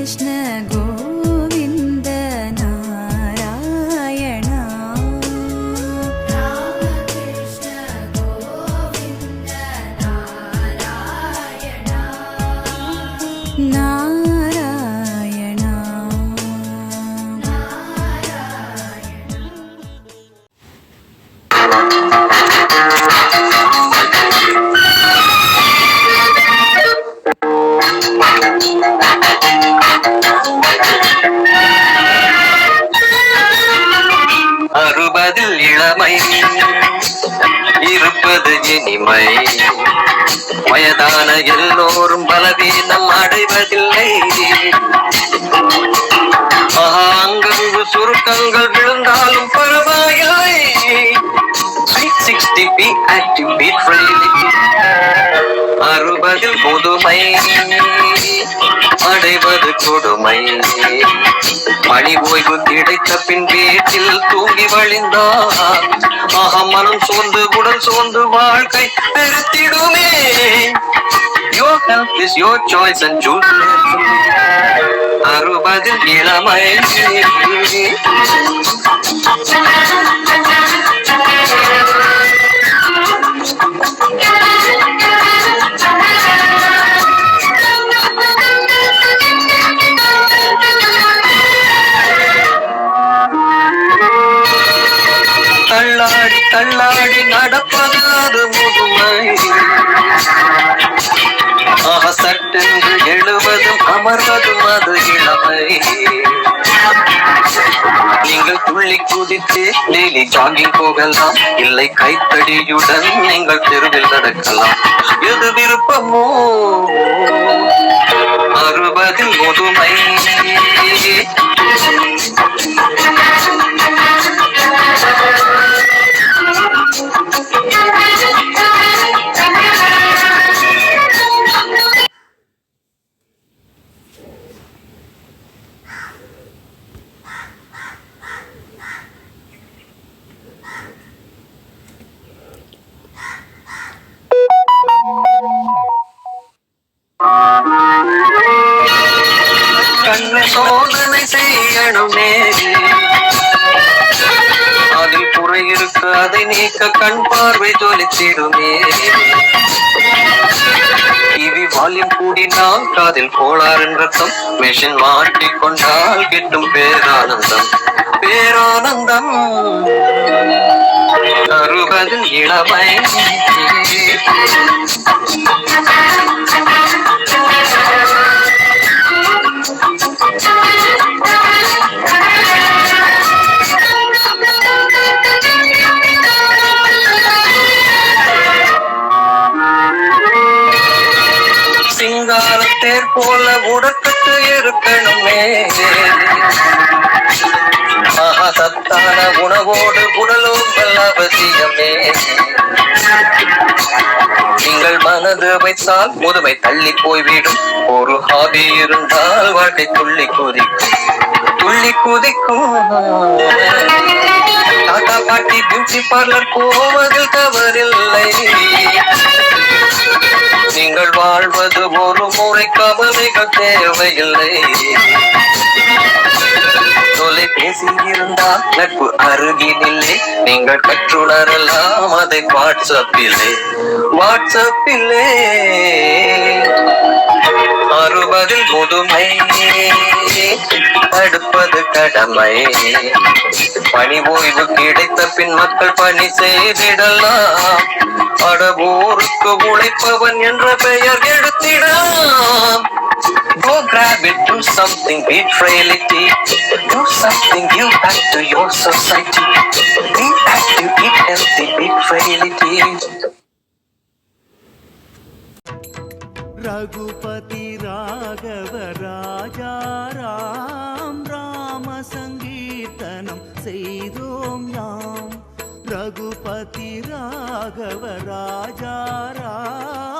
Krishna. வருவதில் இளமை. இருப்பது இனிமை. வயதான எல்லோரும் பலவீனம் அடைவதில்லை. அங்கங்கு சுருக்கங்கள் விழுந்தாலும் பரவாயில்லை. அறுபதில் புதுமை. அடைவது கொடுமை. பணி ஓய்வு கிடைத்த பின் வீட்டில் தூங்கி வழிந்தார் ஆஹா மனம் சோர்ந்து உடல் சோர்ந்து வாழ்க்கை பெருத்திடுமே Your health is your choice and choose carefully. அறுபதில் இளமை தள்ளாடி தள்ளாடி முதுமை. ஆக சட்டென்று எழுவதும் அமர்வதும் அது இளமை. நீங்கள் துள்ளி குதித்து டெய்லி ஜாகிங் போகலாம். இல்லை கைத்தடியுடன் நீங்கள் தெருவில் நடக்கலாம். எது விருப்பமோ அறுபதில் முதுமை. கண்ண சோதனை செய்யணுமே. அதில் குறை இருக்க அதை நீக்க கண் பார்வை ஜொலித்திடுமே. டிவி வால்யூம் கூடினால் காதில் கோளாறின் ரத்தம். மெஷின் மாட்டிக்கொண்டால் கிட்டும் பேரானந்தம். பேரானந்தம். அறுபதில் இளமை. தேர் போல உடக்கத்து இருக்கணுமே மகசத்தான உணவோடு உடலோங்கள் அவசியமே. நீங்கள் மனது வைத்தால் முதுமை தள்ளி போய்விடும். ஒரு ஹாபி இருந்தால் வாழ்க்கை துள்ளி குதிக்கும். துள்ளி குதிக்கும். வாட்டி பியூட்டி பார்லர் போவதில் தவறில்லை. நீங்கள் வாழ்வது ஒரு முறை கவலைகள் தேவையில்லை. தொலைபேசி இருந்தால் நட்பு அருகினில்லை நீங்கள் கற்றுணரலாம் அதை வாட்ஸ்அப்பிலே. வாட்ஸ்அப்பிலே. அறுபதில் முதுமை. தடுப்பது கடமை பணி ஓய்வு கிடைத்த பின் மக்கள் பணி செய்திடலாம் படபோருக்கு உழைப்பவன் என்ற பெயர் எடுத்திடலாம் Go grab it, do something, be frailty. Do something, give back to your society. Be active, be healthy, be frailty. Raghupathi Raghava Raja Ram Rama சங்கீர்த்தனம் செய்தோம் யாம். ரகுபதி ராகவ ராஜா ராம்